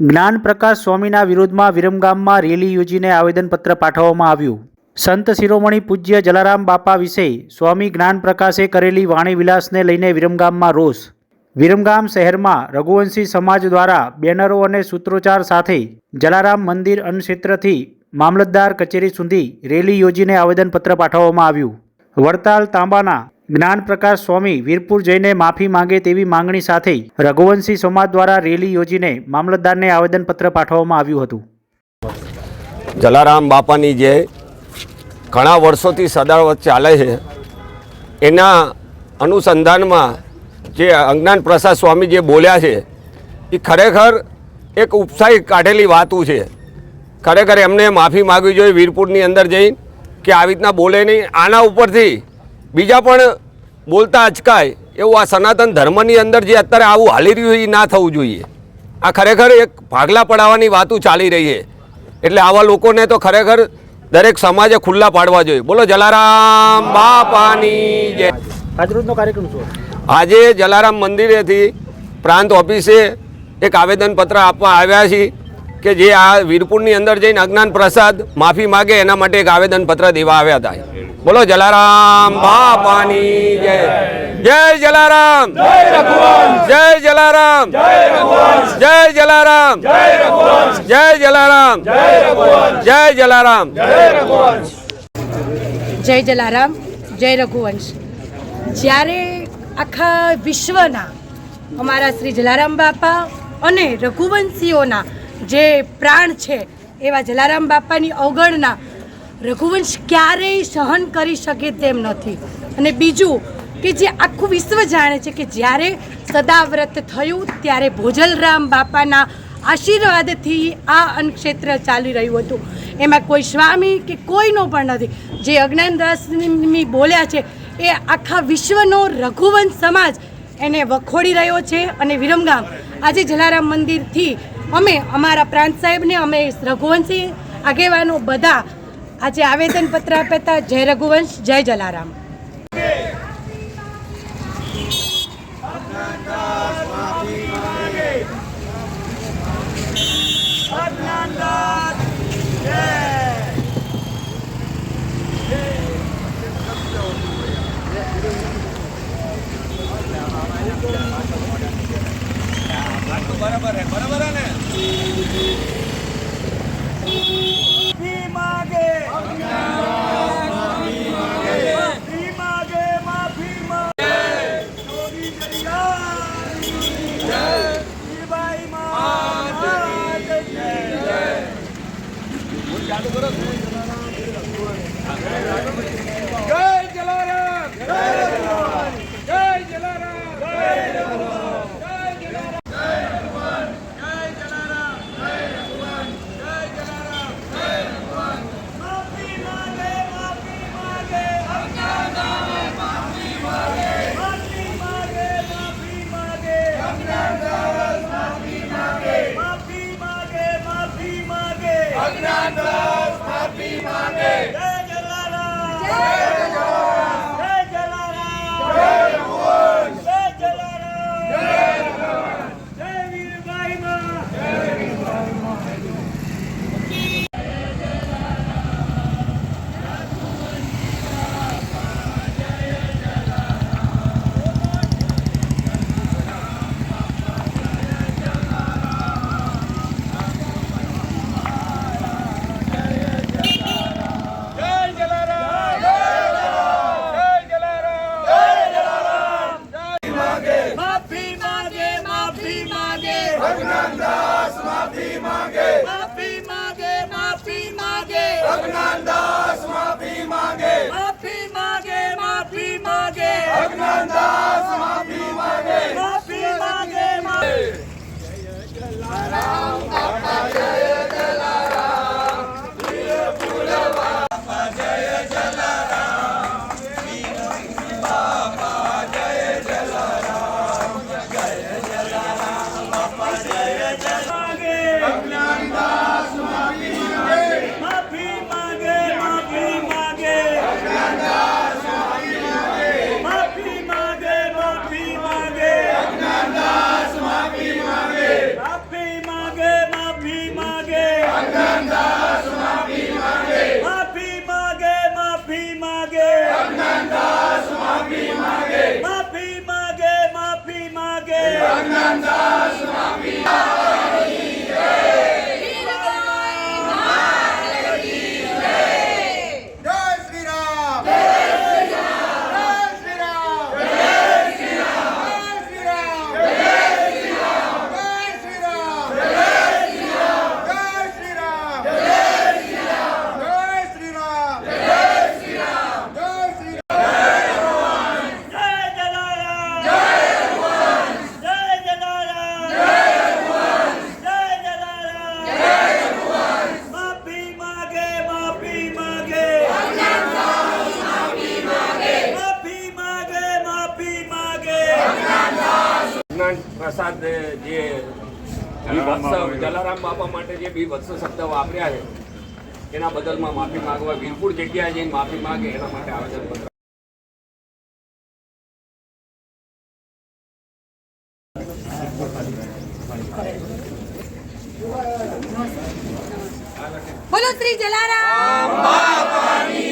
જ્ઞાન પ્રકાશ સ્વામીના વિરોધમાં વિરમગામમાં રેલી યોજીને આવેદનપત્ર પાઠવવામાં આવ્યું. સંત શિરોમણી પૂજ્ય જલારામ બાપા વિશે સ્વામી જ્ઞાન પ્રકાશે કરેલી વાણીવિલાસને લઈને વિરમગામમાં રોષ. વિરમગામ શહેરમાં રઘુવંશી સમાજ દ્વારા બેનરો અને સૂત્રોચ્ચાર સાથે જલારામ મંદિર અન્નક્ષેત્રથી મામલતદાર કચેરી સુધી રેલી યોજીને આવેદનપત્ર પાઠવવામાં આવ્યું. વડતાલ તાંબાના જ્ઞાન પ્રકાશ સ્વામી વીરપુર જઈને માફી માંગે તેવી માંગણી સાથે રઘુવંશી સમાજ દ્વારા રેલી યોજીને મામલતદારને આવેદનપત્ર પાઠવવામાં આવ્યું હતું. જલારામ બાપાની જે ઘણા વર્ષોથી સદાવત ચાલે છે, એના અનુસંધાનમાં જે અજ્ઞાન પ્રસાદ સ્વામી જે બોલ્યા છે, એ ખરેખર એક ઉપસાઈ કાઢેલી વાતું છે. ખરેખર એમને માફી માગવી જોઈએ વીરપુરની અંદર જઈ કે આવી રીતના બોલે નહીં. આના ઉપરથી બીજા પણ બોલતા અચકાય એવું આ સનાતન ધર્મની અંદર જે અત્યારે આવું હાલી રહ્યું એ ના થવું જોઈએ. આ ખરેખર એક ભાગલા પડાવવાની વાતો ચાલી રહી છે. એટલે આવા લોકોને તો ખરેખર દરેક સમાજે ખુલ્લા પાડવા જોઈએ. બોલો જલારામ બાપાની જય. આજરોજનો કાર્યક્રમ શું આજે જલારામ મંદિરેથી પ્રાંત ઓફિસે એક આવેદનપત્ર આપવા આવ્યા છીએ. કે જે આ વીરપુરની અંદર જઈને અજ્ઞાન પ્રસાદ માફી માગે એના માટે એક આવેદનપત્ર દેવા આવ્યા હતા. બોલો જલારામ બાપાની જય. જય જલારામ. જય જલારામ. જય જલારામ. જય જલારામ. જય જલારામ. જય જલારામ. જય રઘુવંશ. જ્યારે આખા વિશ્વના અમારા શ્રી જલારામ બાપા અને રઘુવંશીઓના જે પ્રાણ છે, એવા જલારામ બાપાની અવગણના રઘુવંશ ક્યારેય સહન કરી શકે તેમ નથી. અને બીજું કે જે આખું વિશ્વ જાણે છે કે જ્યારે સદાવ્રત થયું ત્યારે ભોજલરામ બાપાના આશીર્વાદથી આ અન્નક્ષેત્ર ચાલી રહ્યું હતું. એમાં કોઈ સ્વામી કે કોઈનો પણ નથી. જે અજ્ઞાનદાસની બોલ્યા છે, એ આખા વિશ્વનો રઘુવંશ સમાજ એને વખોડી રહ્યો છે. અને વિરમગામ, આજે જલારામ મંદિરથી અમે અમારા પ્રાંત સાહેબને, અમે રઘુવંશી આગેવાનો બધા આજે આવેદનપત્ર આપ્યા હતા. જય રઘુવંશ, જય જલારામ માફી માગે માફી માગે માફી માગે જોગી જલારામ જય શ્રીબાઈ મહારાજ જય જય પ્રસાદ જે જલારામ બાપા માટે જે બીભત્સ શબ્દ વાપર્યા છે એના બદલમાં માફી માંગવા વીરપુર જગ્યાએ જઈને માફી માંગે એના માટે આવેદનપત્ર બોલો શ્રી જલારામ બાપાની